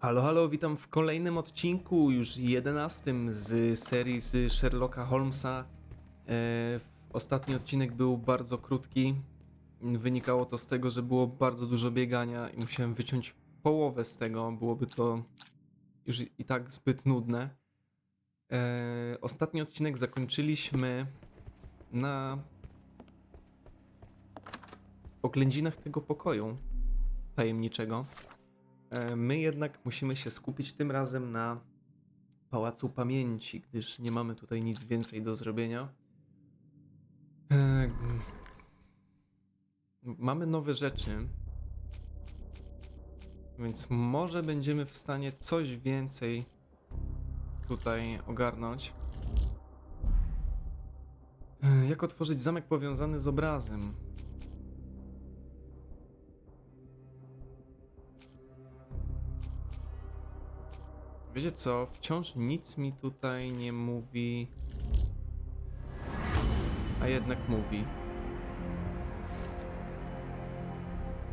Halo, halo, witam w kolejnym odcinku, już jedenastym z serii z Sherlocka Holmesa. E, ostatni odcinek był bardzo krótki. Wynikało to z tego, że było bardzo dużo biegania i musiałem wyciąć połowę z tego. Byłoby to już i tak zbyt nudne. E, ostatni odcinek zakończyliśmy na oględzinach tego pokoju tajemniczego. E, My jednak musimy się skupić tym razem na Pałacu Pamięci, gdyż nie mamy tutaj nic więcej do zrobienia. E, Mamy nowe rzeczy, więc może będziemy w stanie coś więcej tutaj ogarnąć. E, Jak otworzyć zamek powiązany z obrazem? Wiecie co? Wciąż nic mi tutaj nie mówi. A jednak mówi.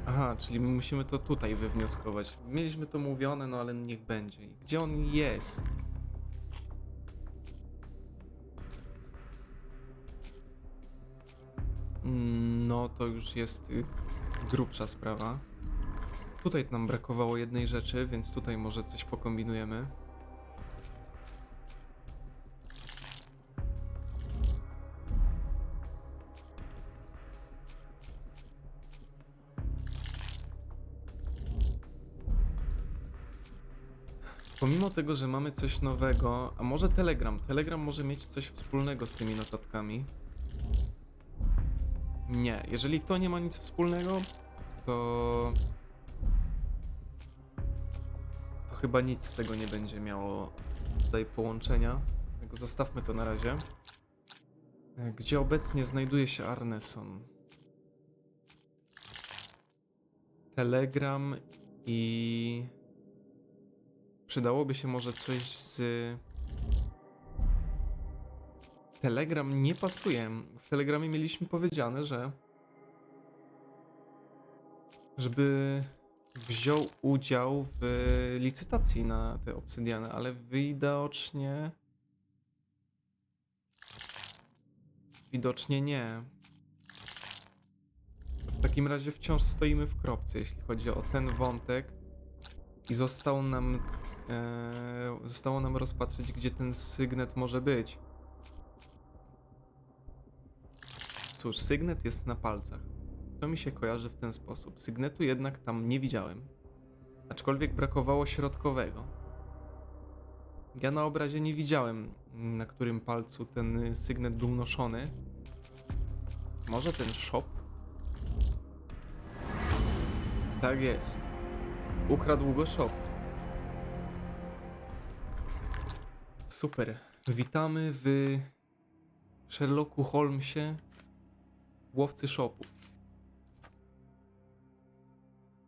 Aha, czyli my musimy to tutaj wywnioskować. Mieliśmy to mówione, no ale niech będzie. Gdzie on jest? Mm, No, to już jest y, grubsza sprawa. Tutaj nam brakowało jednej rzeczy, więc tutaj może coś pokombinujemy. Pomimo tego, że mamy coś nowego, a może Telegram? Telegram może mieć coś wspólnego z tymi notatkami. Nie, jeżeli to nie ma nic wspólnego, to chyba nic z tego nie będzie miało tutaj połączenia. Tylko zostawmy to na razie. E, Gdzie obecnie znajduje się Arneson? Telegram i... Przydałoby się może coś z... Telegram nie pasuje. W Telegramie mieliśmy powiedziane, że żeby wziął udział w licytacji na te obsydiany, ale widocznie. Widocznie nie. W takim razie wciąż stoimy w kropce, jeśli chodzi o ten wątek. I zostało nam. E, zostało nam rozpatrzeć, gdzie ten sygnet może być. Cóż, sygnet jest na palcach. To mi się kojarzy w ten sposób. Sygnetu jednak tam nie widziałem. Aczkolwiek brakowało środkowego. Ja na obrazie nie widziałem, na którym palcu ten sygnet był noszony. Może ten shop? Tak jest. Ukradł go shop. Super. Witamy w Sherlocku Holmesie, łowcy shopów.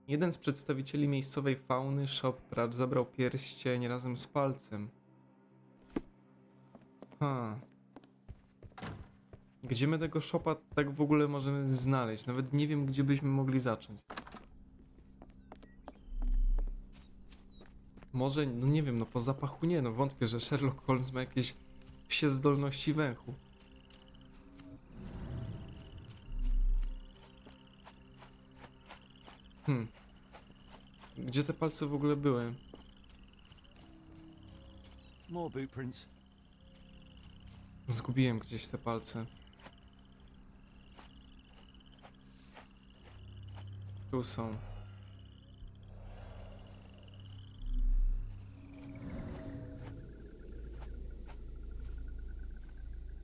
Jeden z przedstawicieli miejscowej fauny, Shoprat, zabrał pierścień razem z palcem. Ha. Gdzie my tego shopa tak w ogóle możemy znaleźć? Nawet nie wiem, gdzie byśmy mogli zacząć. Może, no nie wiem, no po zapachu nie, no wątpię, że Sherlock Holmes ma jakieś psie zdolności węchu. Hmm. Gdzie te palce w ogóle były? More boot prints. Zgubiłem gdzieś te palce. Tu są.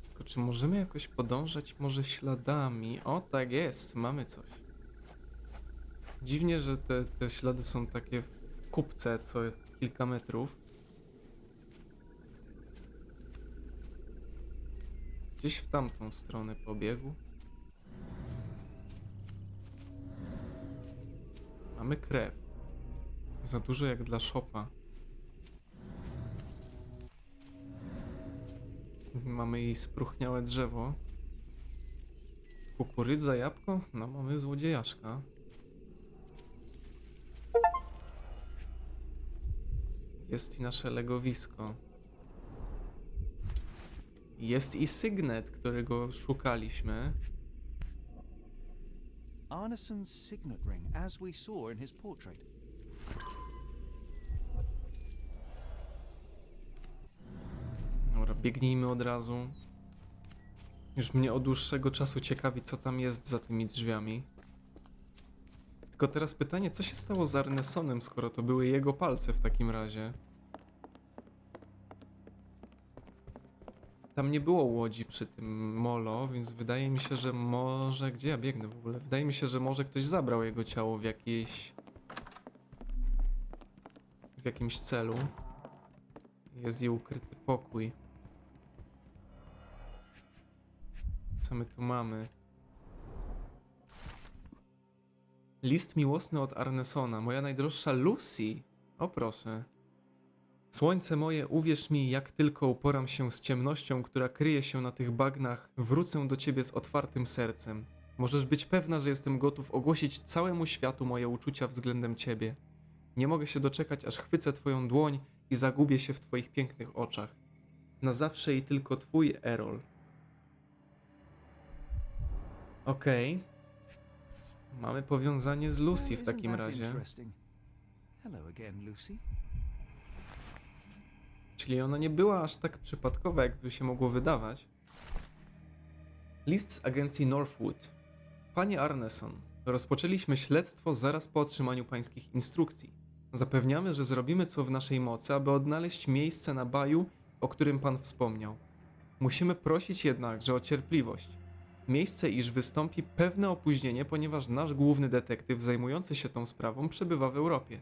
Tylko czy możemy jakoś podążać może śladami? O, tak jest, mamy coś. Dziwnie, że te, te ślady są takie w kupce co kilka metrów. Gdzieś w tamtą stronę pobiegł. Mamy krew. Za dużo jak dla szopa. Mamy i spruchniałe drzewo. Kukurydza, jabłko? No mamy złodziejaszka. Jest i nasze legowisko. Jest i sygnet, którego szukaliśmy. Arneson's signet ring, as we saw in his portrait. Dobra, biegnijmy od razu. Już mnie od dłuższego czasu ciekawi, co tam jest za tymi drzwiami. Tylko teraz pytanie, co się stało z Arnesonem, skoro to były jego palce w takim razie? Tam nie było łodzi przy tym molo, więc wydaje mi się, że może... Gdzie ja biegnę w ogóle? Wydaje mi się, że może ktoś zabrał jego ciało w jakiejś... w jakimś celu. Jest i ukryty pokój. Co my tu mamy? List miłosny od Arnesona, moja najdroższa Lucy. O proszę. Słońce moje, uwierz mi, jak tylko uporam się z ciemnością, która kryje się na tych bagnach, wrócę do ciebie z otwartym sercem. Możesz być pewna, że jestem gotów ogłosić całemu światu moje uczucia względem ciebie. Nie mogę się doczekać, aż chwycę twoją dłoń i zagubię się w twoich pięknych oczach. Na zawsze i tylko twój Errol. Okej. Mamy powiązanie z Lucy w takim razie. Interesting. Hello again, Lucy. Czyli ona nie była aż tak przypadkowa, jakby się mogło wydawać. List z agencji Northwood. Panie Arneson, rozpoczęliśmy śledztwo zaraz po otrzymaniu pańskich instrukcji. Zapewniamy, że zrobimy co w naszej mocy, aby odnaleźć miejsce na baju, o którym pan wspomniał. Musimy prosić jednakże o cierpliwość. Miejsce, iż wystąpi pewne opóźnienie, ponieważ nasz główny detektyw zajmujący się tą sprawą przebywa w Europie.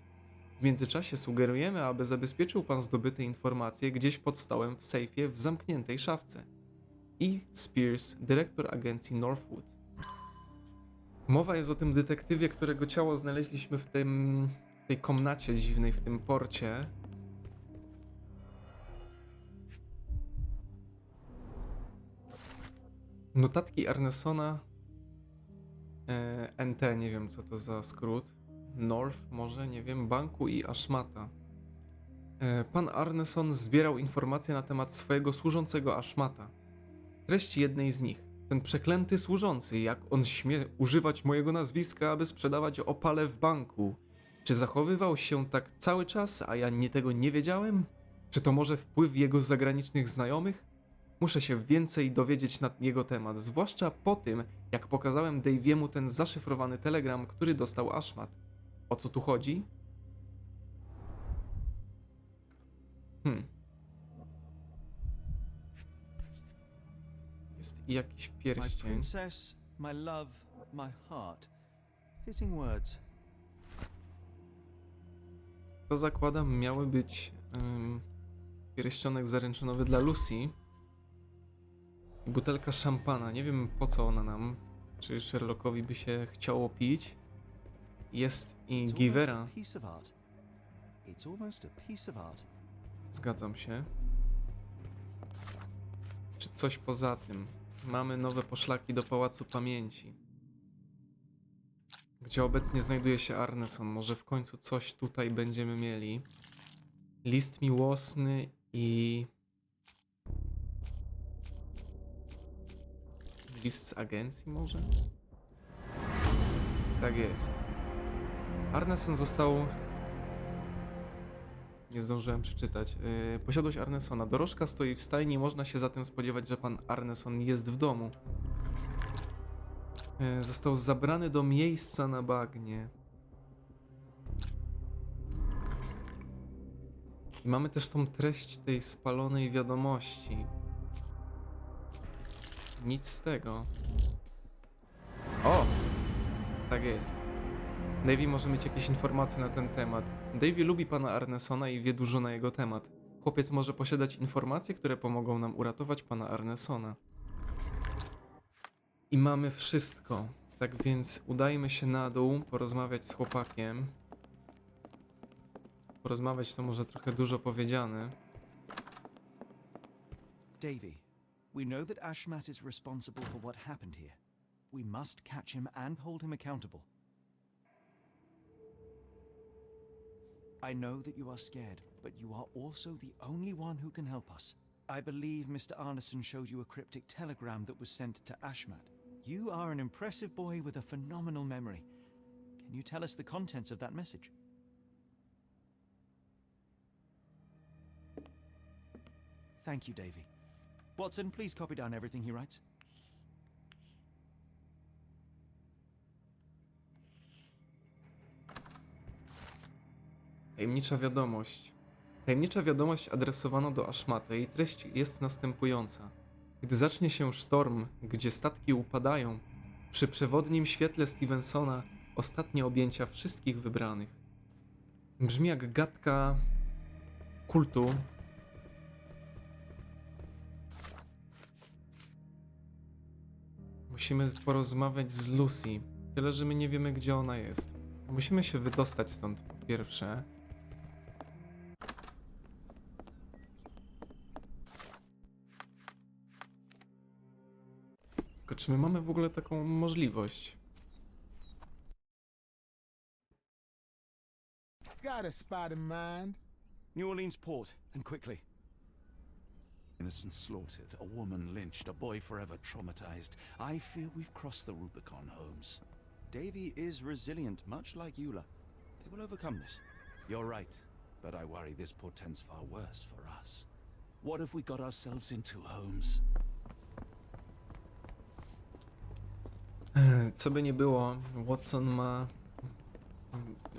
W międzyczasie sugerujemy, aby zabezpieczył pan zdobyte informacje gdzieś pod stołem w sejfie w zamkniętej szafce. E. Spears, dyrektor agencji Northwood. Mowa jest o tym detektywie, którego ciało znaleźliśmy w tym w tej komnacie dziwnej, w tym porcie. Notatki Arnesona e, NT, nie wiem co to za skrót. North, może, nie wiem, banku i Ashmata. E, Pan Arneson zbierał informacje na temat swojego służącego Ashmata. Treść jednej z nich. Ten przeklęty służący, jak on śmie używać mojego nazwiska, aby sprzedawać opale w banku. Czy zachowywał się tak cały czas, a ja nie tego nie wiedziałem? Czy to może wpływ jego zagranicznych znajomych? Muszę się więcej dowiedzieć na jego temat, zwłaszcza po tym, jak pokazałem Daviemu ten zaszyfrowany telegram, który dostał Ashmat. O co tu chodzi? Hmm. Jest i jakiś My pierścień. princess, my love, my heart. Fitting words. To zakładam miały być ym, pierścionek zaręczynowy dla Lucy butelka szampana. Nie wiem po co ona nam, czy Sherlockowi by się chciało pić. Jest i Givera, zgadzam się. Czy coś poza tym? Mamy nowe poszlaki do Pałacu Pamięci. Gdzie obecnie znajduje się Arneson. Może w końcu coś tutaj będziemy mieli. List miłosny i. List z agencji, może? Tak jest. Arneson został. Nie zdążyłem przeczytać. Yy, posiadłość Arnesona. Dorożka stoi w stajni, można się zatem spodziewać, że pan Arneson jest w domu. Yy, został zabrany do miejsca na bagnie. I mamy też tą treść tej spalonej wiadomości. Nic z tego. O! Tak jest. Davy może mieć jakieś informacje na ten temat. Davy lubi pana Arnesona i wie dużo na jego temat. Chłopiec może posiadać informacje, które pomogą nam uratować pana Arnesona. I mamy wszystko. Tak więc udajmy się na dół, porozmawiać z chłopakiem. Porozmawiać to może trochę dużo powiedziane. Davy, we know that Ashmat is responsible for what happened here. We must catch him and hold him accountable. I know that you are scared, but you are also the only one who can help us. I believe Mr. Arneson showed you a cryptic telegram that was sent to Ashmat. You are an impressive boy with a phenomenal memory. Can you tell us the contents of that message? Thank you, Davy. Watson, please copy down everything he writes. Tajemnicza wiadomość. Tajemnicza wiadomość adresowana do Ashmata. Jej treść jest następująca. Gdy zacznie się sztorm, gdzie statki upadają, przy przewodnim świetle Stevensona ostatnie objęcia wszystkich wybranych. Brzmi jak gadka kultu. Musimy porozmawiać z Lucy. Tyle, że my nie wiemy, gdzie ona jest. Musimy się wydostać stąd po pierwsze. Tylko czy my mamy w ogóle taką możliwość? Got a spot in mind. New Orleans port, and quickly. Innocent slaughtered, a woman lynched, a boy forever traumatized. I fear we've crossed the Rubicon, Holmes. Davy is resilient, much like Eula. They will overcome this. You're right, but I worry this portends far worse for us. What have we got ourselves into, Holmes? Eh, co by nie było, Watson ma.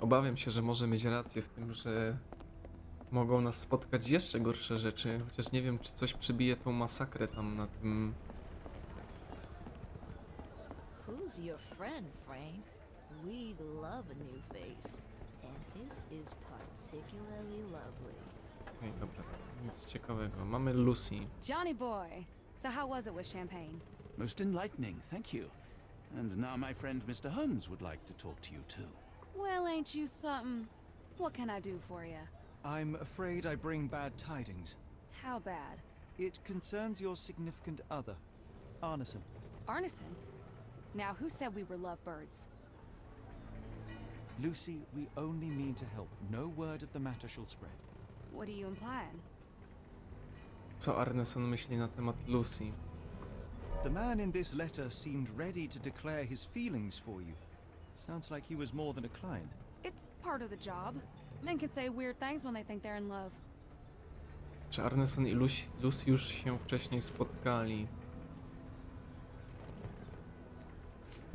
Obawiam się, że może mieć rację w tym, że mogą nas spotkać jeszcze gorsze rzeczy. Chociaż nie wiem, czy coś przybije tą masakrę tam na tym. Who's your friend, Frank? We love a new face, and his is particularly lovely. Okej, dobra, nic ciekawego. Mamy Lucy. Johnny boy. So how was it with champagne? Most enlightening, thank you. And now my friend Mr. Holmes would like to talk to you too. Well, ain't you something? What can I do for you? I'm afraid I bring bad tidings. How bad? It concerns your significant other, Arneson. Arneson? Now, who said we were lovebirds? Lucy, we only mean to help. No word of the matter shall spread. What are you implying? Co Arneson myśli na temat Lucy? The man in this letter seemed ready to declare his feelings for you. Sounds like he was more than a client. It's part of the job. Men can say weird things when they think they're in love. Czy Arneson i Lucy, Lucy już się wcześniej spotkali?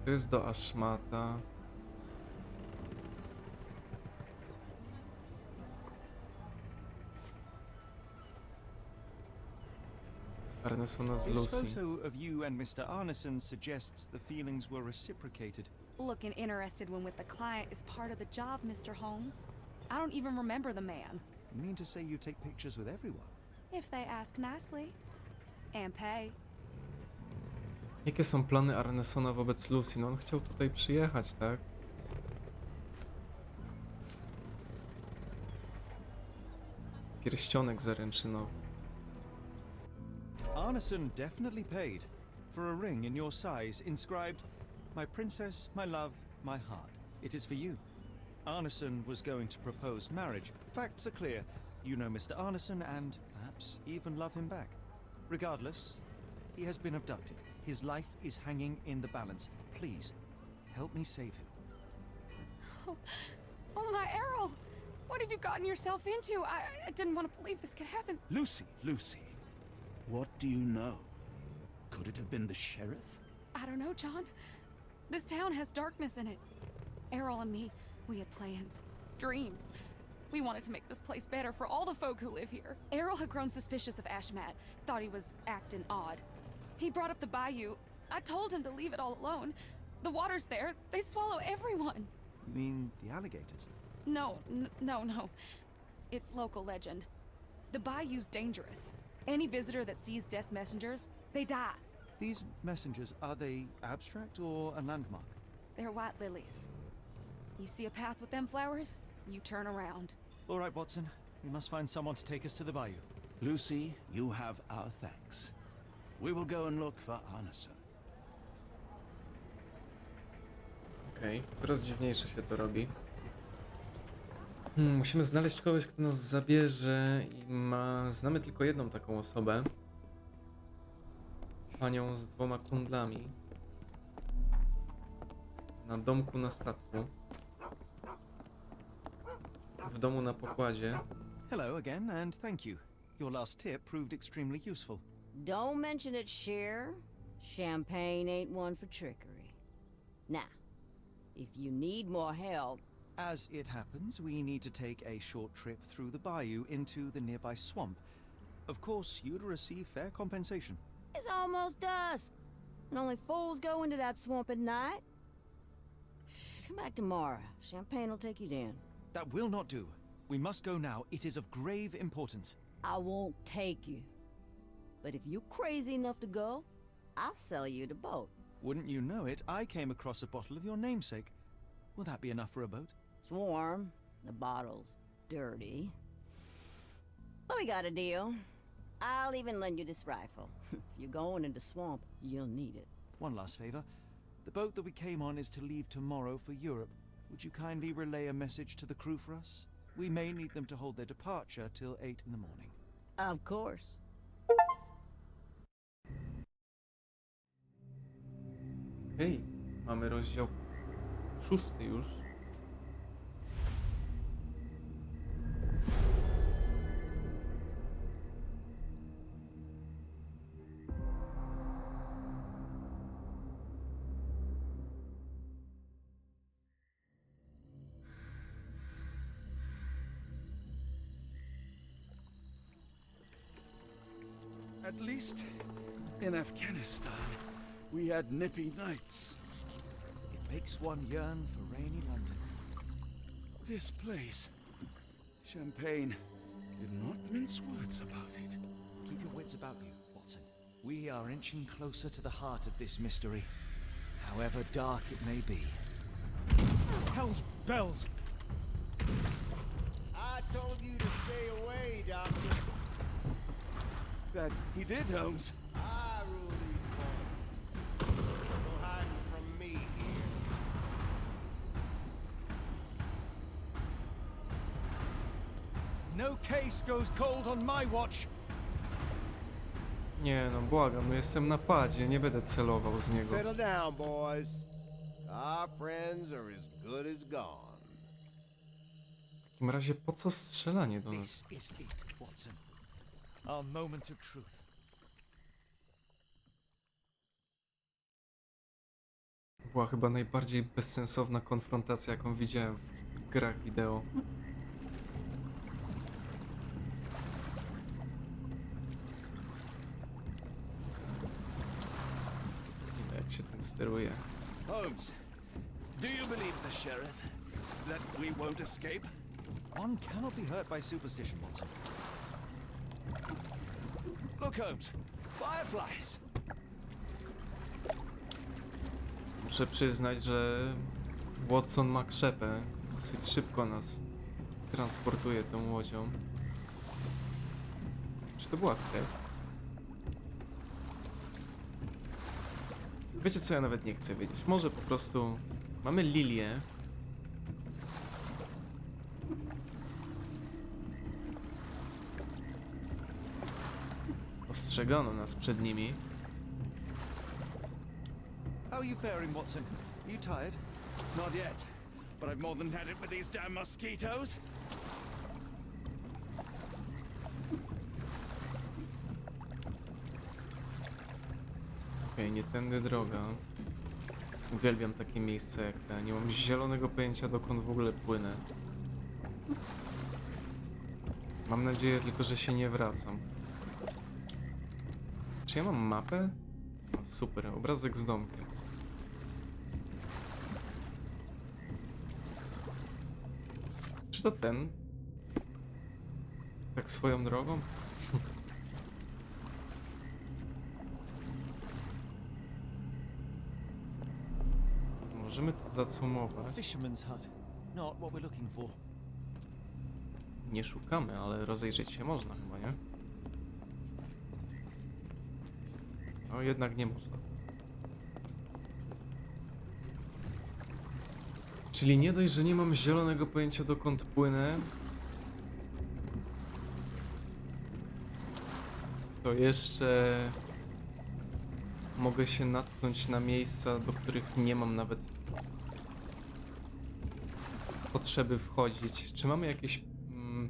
To jest do Ashmata. Arnesona z This Lucy. photo of you and Mr. Arneson suggests the feelings were reciprocated. Looking interested when with the client is part of the job, Mr. Holmes. I don't even remember the man. You mean to say you take pictures with everyone? If they ask nicely. And pay. Jakie są plany Arnesona wobec Lucy? No on chciał tutaj przyjechać, tak? Pierścionek zaręczynowy. Arneson definitely paid for a ring in your size inscribed, My princess, my love, my heart. It is for you. Arneson was going to propose marriage. Facts are clear. You know Mr. Arneson and perhaps even love him back. Regardless, he has been abducted. His life is hanging in the balance. Please, help me save him. Oh oh my Errol! What have you gotten yourself into? I, I didn't want to believe this could happen. Lucy, Lucy, what do you know? Could it have been the sheriff? I don't know, John. This town has darkness in it. Errol and me, we had plans, dreams. We wanted to make this place better for all the folk who live here. Errol had grown suspicious of Ashmat, thought he was acting odd. He brought up the bayou. I told him to leave it all alone. The water's there, they swallow everyone. You mean the alligators? No, no, no. It's local legend. The bayou's dangerous. Any visitor that sees death's messengers, they die. These messengers, are they abstract or a landmark? They're white lilies. You see a path with them flowers, you turn around. All right, Watson. We must find someone to take us to the bayou. Lucy, you have our thanks. We will go and look for Arneson. Okej, coraz dziwniejsze się to robi. Hmm, musimy znaleźć kogoś, kto nas zabierze i ma... Znamy tylko jedną taką osobę. Panią z dwoma kundlami. Na domku na statku. W domu na pokładzie. Hello again, and thank you. Your last tip proved extremely useful. Don't mention it, Cher. Champagne ain't one for trickery. Now, if you need more help, As it happens, we need to take a short trip through the bayou into the nearby swamp. Of course, you'd receive fair compensation. it's almost dusk. And only fools go into that swamp at night. Come back tomorrow. Champagne will take you down. That will not do. We must go now. It is of grave importance. I won't take you. But if you're crazy enough to go, I'll sell you the boat. Wouldn't you know it, I came across a bottle of your namesake. Will that be enough for a boat? It's warm. The bottle's dirty. But we got a deal. I'll even lend you this rifle. if you're going into the swamp, you'll need it. One last favor. The boat that we came on is to leave tomorrow for Europe. Would you kindly relay a message to the crew for us? We may need them to hold their departure till 8 in the morning. Of course. Hej, mamy rozdział szósty już. At least in Afghanistan, we had nippy nights. It makes one yearn for rainy London. This place, Champagne, did not mince words about it. Keep your wits about you, Watson. We are inching closer to the heart of this mystery, however dark it may be. Hell's bells! That he did, Holmes. I rule these parts. No hiding from me here. No case goes cold on my watch! Nie no, błagam, no jestem na padzie, nie będę celował z niego. Settle down, boys. Our friends are as good as gone. W takim razie po co strzelanie do nas? This is it, Watson. Our moment of truth. Była chyba najbardziej bezsensowna konfrontacja, jaką widziałem w grach wideo. Nie wiem, jak się tym steruje. Holmes, do you believe the sheriff that we won't escape? One cannot be hurt by superstition, Watson. Holmes, fireflies. Muszę przyznać, że Watson ma krzepę. Dosyć szybko nas transportuje tą łodzią. Czy to była krew? Wiecie co, ja nawet nie chcę wiedzieć. Może po prostu mamy lilię. Ostrzegano nas przed nimi. How are you faring, Watson? Are you tired? Not yet, but I've more than had it with these damn mosquitoes. Okej, nie tędy droga. Uwielbiam takie miejsca jak te. Nie mam zielonego pojęcia dokąd w ogóle płynę. Mam nadzieję tylko, że się nie wracam. Czy ja mam mapę? O, super, obrazek z domkiem. Czy to ten? Tak swoją drogą? Możemy to zacumować. Nie szukamy, ale rozejrzeć się można chyba, nie? No jednak nie można. Czyli nie dość, że nie mam zielonego pojęcia dokąd płynę, to jeszcze mogę się natknąć na miejsca, do których nie mam nawet potrzeby wchodzić. Czy mamy jakieś... Mm,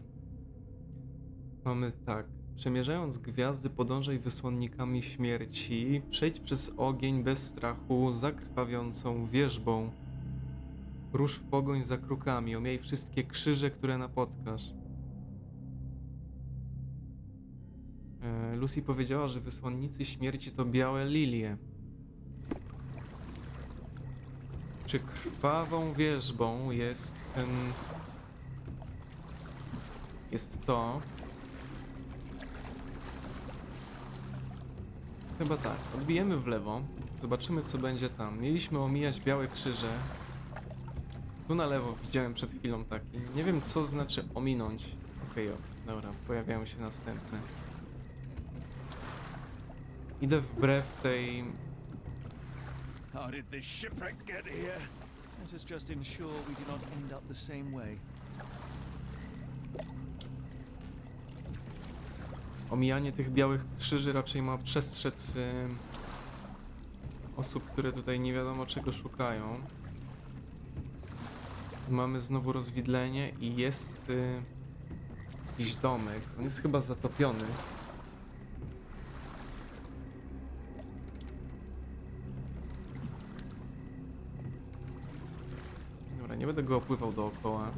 mamy tak. Przemierzając gwiazdy, podążaj wysłannikami śmierci. Przejdź przez ogień bez strachu, zakrwawiącą wierzbą. Rusz w pogoń za krukami, omiej wszystkie krzyże, które napotkasz. E, Lucy powiedziała, że wysłannicy śmierci to białe lilie. Czy krwawą wierzbą jest ten. Jest to. Chyba tak. Odbijemy w lewo. Zobaczymy, co będzie tam. Mieliśmy omijać białe krzyże. Tu na lewo widziałem przed chwilą taki. Nie wiem, co znaczy ominąć. Okej, o, dobra, pojawiają się następne. Idę wbrew tej. How did this shipwreck get here? Let us just ensure we do not end up the same way. Omijanie tych białych krzyży raczej ma przestrzec y, osób, które tutaj nie wiadomo czego szukają. Mamy znowu rozwidlenie i jest y, jakiś domek. On jest chyba zatopiony. Dobra, nie będę go opływał dookoła.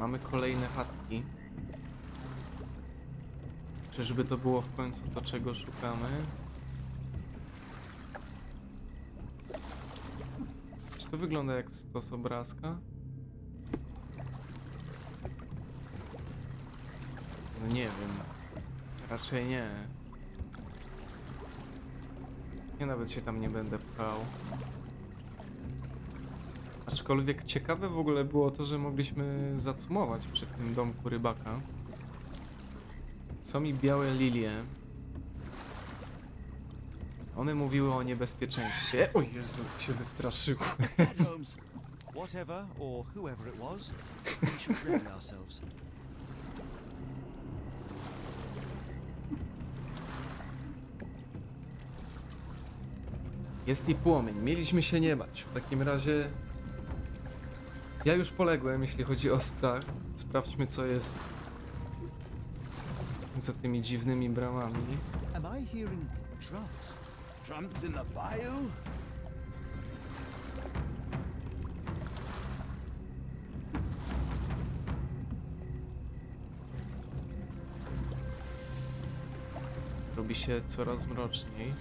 Mamy kolejne chatki. Czyżby to było w końcu to, czego szukamy? Czy to wygląda jak stos obrazka? No nie wiem. Raczej nie. Ja nawet się tam nie będę pchał. Aczkolwiek ciekawe w ogóle było to, że mogliśmy zacumować przy tym domku rybaka. Są mi białe lilie. One mówiły o niebezpieczeństwie. O Jezu, się wystraszyłem. That Holmes. Whatever or whoever it was, we should ready ourselves. Jest i płomień. Mieliśmy się nie bać. W takim razie... Ja już poległem, jeśli chodzi o strach. Sprawdźmy, co jest za tymi dziwnymi bramami. Am I hearing drums? Drums in the bayou? Robi się coraz mroczniej.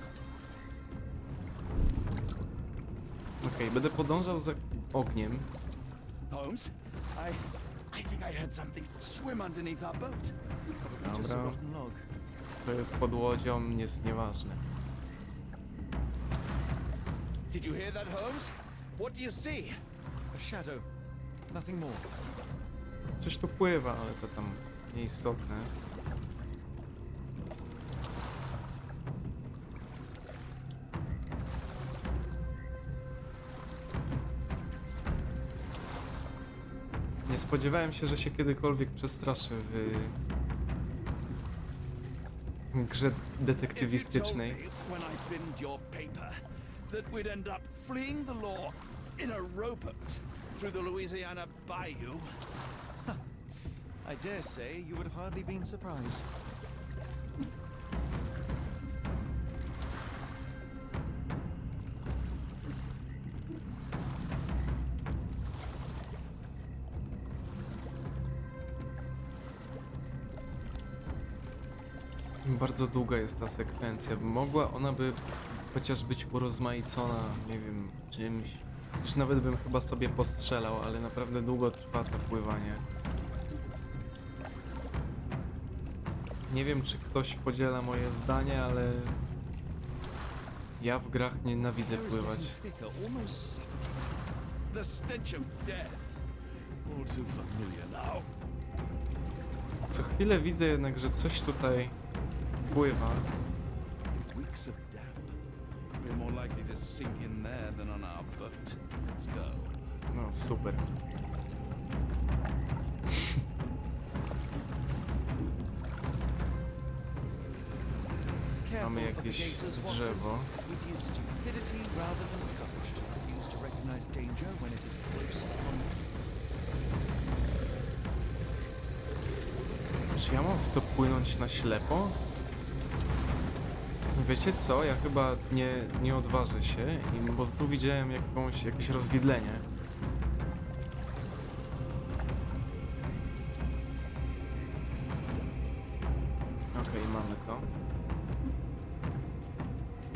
Okej, będę podążał za ogniem. Holmes, I. I think I heard something swim underneath our boat. Just a Dobra, rotten log. co jest pod łodzią jest nieważne. Did you hear that, Holmes? What do you see? A shadow. Nothing more. Coś tu pływa, ale to tam nieistotne. Spodziewałem się, że się kiedykolwiek przestraszę w grze detektywistycznej. through the Louisiana Bayou, I dare say you would have hardly been surprised. Bardzo długa jest ta sekwencja. Mogła ona by chociaż być urozmaicona, nie wiem, czymś. Już nawet bym chyba sobie postrzelał, ale naprawdę długo trwa to pływanie. Nie wiem, czy ktoś podziela moje zdanie, ale Ja w grach nienawidzę pływać. getting thicker, almost suffocating. The stench of death. All too familiar now. Co chwilę widzę jednak, że coś tutaj pływa. It reeks of damp. We're more likely to sink in there than on our boat. Let's go. No super. Mamy jakieś drzewo. Czy ja mam w to płynąć na ślepo? Wiecie co? Ja chyba nie, nie odważę się, bo tu widziałem jakąś, jakieś rozwidlenie. Okej, mamy to.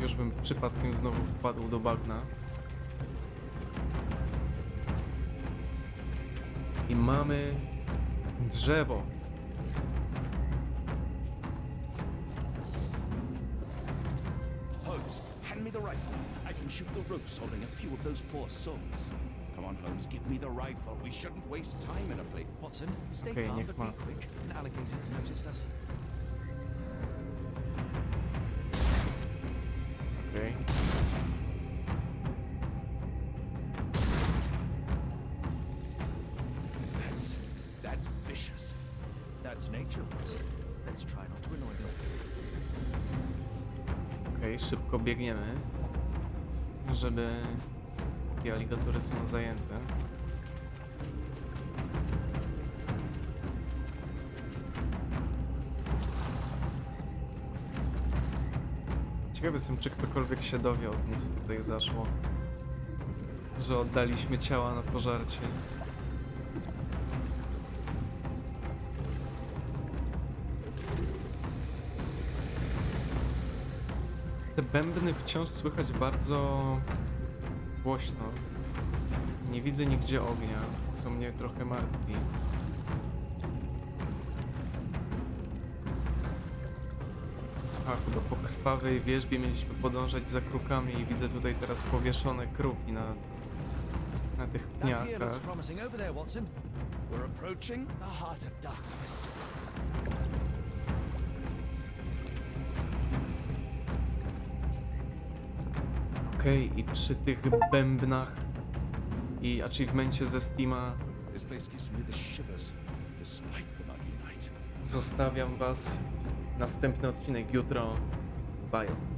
Już bym przypadkiem znowu wpadł do bagna. I mamy drzewo. Hand me the rifle. I can shoot the ropes holding a few of those poor souls. Come on, Holmes, give me the rifle. We shouldn't waste time in a place. Watson, stay Okay, calm, but be quick. An alligator has noticed us. Żeby te aligatory są zajęte. Ciekawy jestem, czy ktokolwiek się dowie o tym, co tutaj zaszło. Że oddaliśmy ciała na pożarcie. Te bębny wciąż słychać bardzo głośno. Nie widzę nigdzie ognia, co mnie trochę martwi. A, chyba po krwawej wierzbie mieliśmy podążać za krukami i widzę tutaj teraz powieszone kruki na, na tych That Okej, i przy tych bębnach i achievemencie ze Steama zostawiam was. Następny odcinek jutro. Bye.